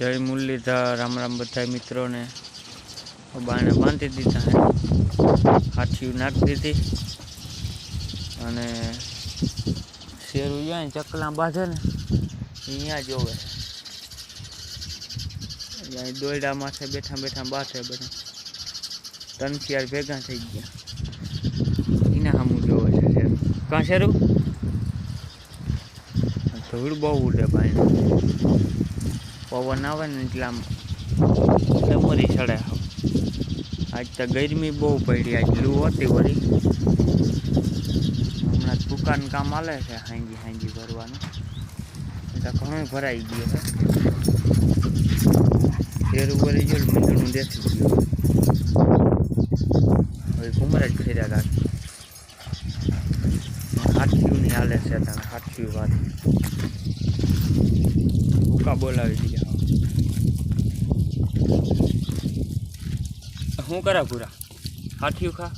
જય મુરલીધર, રામ રામ બધા મિત્રોને. બાને બાંધી દીધા હાથીયું નાખી દીધી. અને શેરું જાય ને ચકલા બાંધે ને અહીંયા જોવે. દોયડા માથે બેઠા બેઠા બાથે બધા. ત્રણ ચાર ભેગા થઈ ગયા. એના સામું જોવે છે શેરું. કાં શેરું? ધૂળ બહુ ઉડે ભાઈ. પવન આવે ને એટલે આમ ડમરી ચડે આજ તો ગરમી બહુ પડી, આજ લૂ હતી વળી. હમણાં દુકાન કામ હાલે છે, હાંજી હાંજી ભરવાનું. એટલે ઘણું ભરાઈ ગયું છે શેર વળી ગયું મીંડણું દેખી ગયું. હવે કુમરા જ ફેર્યા રાખી. હાથીઓની હાલે છે તને હાથીઓ વાત ભૂકા બોલાવી દીધા શું કરા પૂરા હાથીયું ખા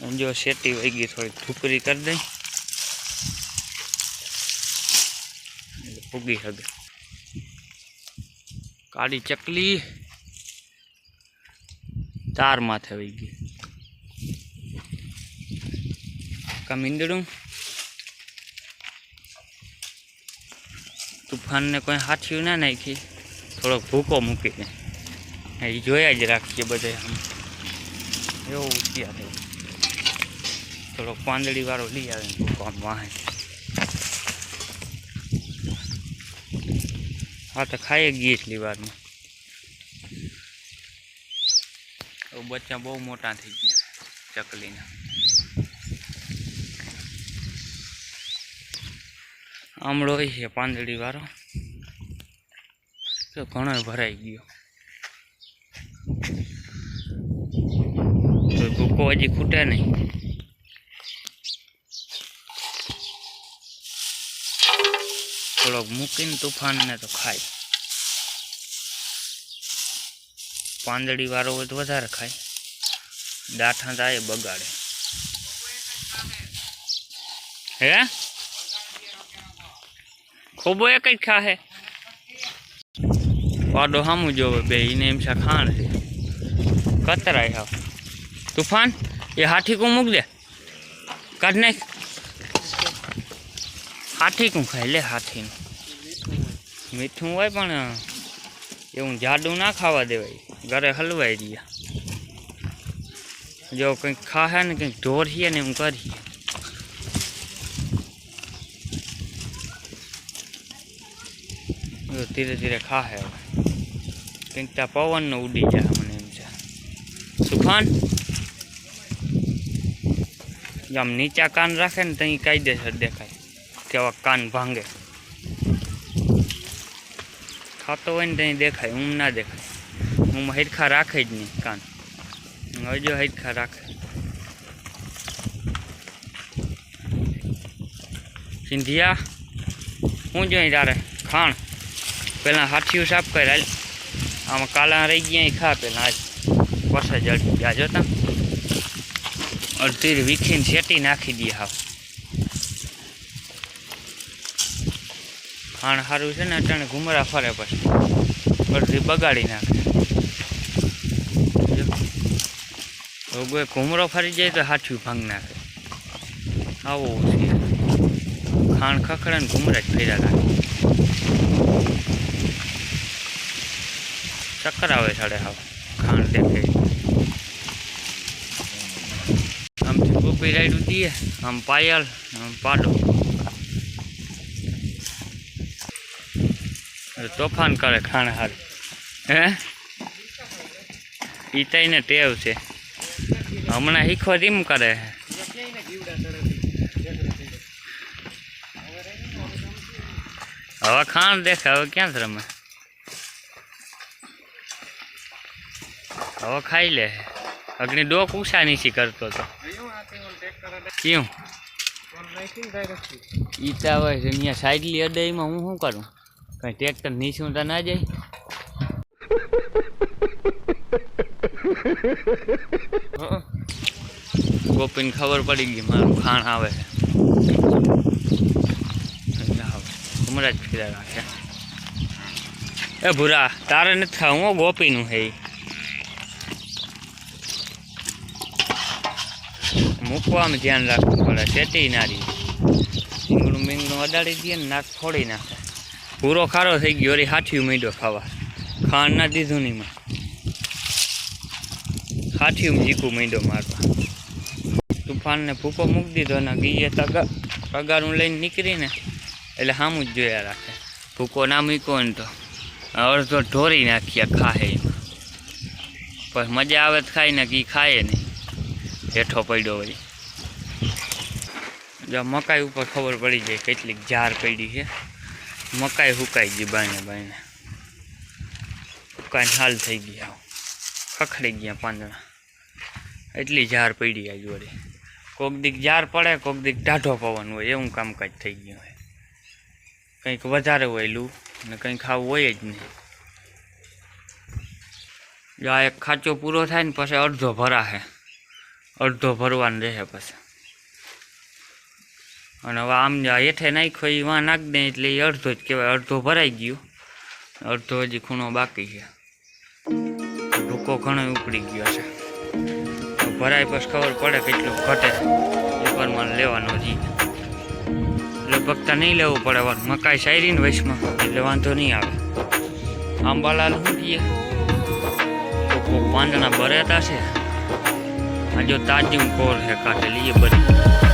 આમ જો શેટી વહી ગઈ થોડીક ઠુકરી કરી દઈ એટલે પૂગી શકે કાળી ચકલી તાર માથે વહી ગઈ કા મીંદડું તુફાનને કોઈ હાથિયું ના નાખી. થોડોક ભૂકો મૂકીને એ જોયા જ રાખીએ બધે આમ. એવું ઉચિયા થયો. પાંદડી વાળો લઈ આવે ભૂકો આમ વાહે. હા, તો ખાઈ ગઈ એટલી વારમાં. તો બચ્ચા બહુ મોટા થઈ ગયા ચકલીના. આમળો છે પાંદડી વાળો તો ઘણો ભરાઈ ગયો. તો ભૂકો હજી ખૂટે નહીં. થોડોક મૂકીને તુફાનને તો ખાય. પાંદડી વાળો હોય તો વધારે ખાય. દાઠા થાય બગાડે. હે? ખોબો એક જ ખાહે પાડો સામું જોવે બે એને એમ છે ખાણ છે કતરાય હાવ તુફાન એ હાથી કું મૂક દે કાઢ નાખ હાથી કું ખાય લે હાથીનું મીઠું હોય પણ એવું જાડું ના ખાવા દેવાય ઘરે હલવાઈ રહ્યા જો કંઈક ખાહે ને કંઈક ઢોરીએ ને એમ કરીએ જો ધીરે ધીરે ખાહે હવે. કંઈક ત્યાં પવનનો ઉડી જાય મને એમ છે. સુફાન આમ નીચા કાન રાખે ને ત્યાં કાયદેસર દેખાય. કેવા કાન ભાંગે. ખાતો હોય ને ત્યાં દેખાય હું ના દેખાય. હું હરખા રાખે જ નહીં કાન. હજુ હરખા રાખે. સિંધિયા, હું જોઈ તારે? ખાણ? પેલા હાથીયું સાફ કરી હાલ, આમાં કાલા રહી ગયા ખા પેલા. આજ પાછા જડી ગયા જોતા અડધી વીખીને શેટી નાખી દઈએ હાવ. ખાણ સારું છે ને, અટાણે ઘુમરા ફરે પછી. અડધી બગાડી નાખે. કોઈ ઘુમરો ફરી જાય તો હાથિયું ભાંગ નાખે. આવો છે. ખાણ ખખડે ને ઘુમરા જ ફેર્યા રાખે. આવે સાડે હાવ. ખાણ દેખે આમથી ગોપી રાઈડ દઈએ આમ પાયલ, આમ પાડો. તોફાન કરે ખાણ હાર હે? ઈતાઈને ટેવ છે. હમણાં શીખવા રીમ કરે. હવે ખાણ દેખે હવે ક્યાં રમે? હવે ખાઈ લે. અગ્નિ ડોક ઉષા નીચી કરતો હતો કેવું ઈતા હોય છે અહીંયા સાઈડલી અડાઈમાં હું શું કરું? કઈ ટ્રેક્ટર નીચું તો ના જાય? ગોપીને ખબર પડી ગઈ મારું ખાણ આવે છે. હમણાં જ ફીરા રાખે. એ ભૂરા, તારે નથી ખાવું હું ગોપીનું હે મૂકવામાં ધ્યાન રાખવું પડે. સેટી નારી. રીંગણું બીંગણું અડાડી દઈએ ને નાક ફોડી નાખે. પૂરો ખારો થઈ ગયો, વળી હાથિયું મીંડો ખાવા. ખાણ ના દીધું નહીં હાથિયું જીકું મીંડો મારવા. તુફાનને ભૂકો મૂકી દીધો ને ગીએ તગા પગારું લઈને નીકળીને એટલે સામું જ જોયા રાખે. ભૂકો ના મૂક્યો ને તો. અડધો ઢોરી નાખ્યા ખાહે પણ મજા આવે તો ખાય ને ઈ ખાય નહીં હેઠો પડ્યો હોય. જો મકાઈ ઉપર ખબર પડી જાય કેટલીક ઝાર પડી છે. મકાઈ હુકાઈ ગઈ બાઈને બાઈને હુકાઈને હાલ થઈ ગયા ખખડી ગયા પાંદડા. એટલી ઝાર પડી આ જોડે કોક દીક ઝાર પડે, કોક દીક ટાઢો પવન હોય, એવું કામકાજ થઈ ગયું હોય. કંઈક વધારે હોય લૂ, ને કંઈક ખાવું હોય જ નહીં. જો આ એક ખાચો પૂરો થાય ને, પછી અડધો ભરાશે. અડધો ભરવાનું રહે પછી. અને હવે આમ હેઠે નાખ્યો એ વાં નાખી દે એટલે એ અડધો જ કહેવાય, અડધો ભરાઈ ગયો. અડધો હજી ખૂણો બાકી છે. ભૂકો ઘણો ઉપડી ગયો છે. ભરાય પછી ખબર પડે કેટલું ઘટે. એ પ્રમાણે લેવાનો જી. લગભગ તો નહીં લેવું પડે વાર મકાઈ સાયરી ને વૈશમાં એટલે વાંધો નહીં આવે. આંબાલાલ શું કહીએ પાંદડા બરેતા છે. આ જો તાજું કોર છે કાઢેલી એ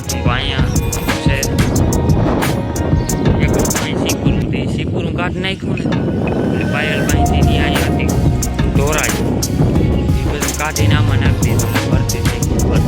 જ અહીંયા છે. એક તે સિકુરું કાઢી નાખ્યું ને, એટલે પાયલની અહીંયા હતી ધોરાય. એ બધું કાઢીને આમાં નાખી દીધું. ભરતી થઈ ગયું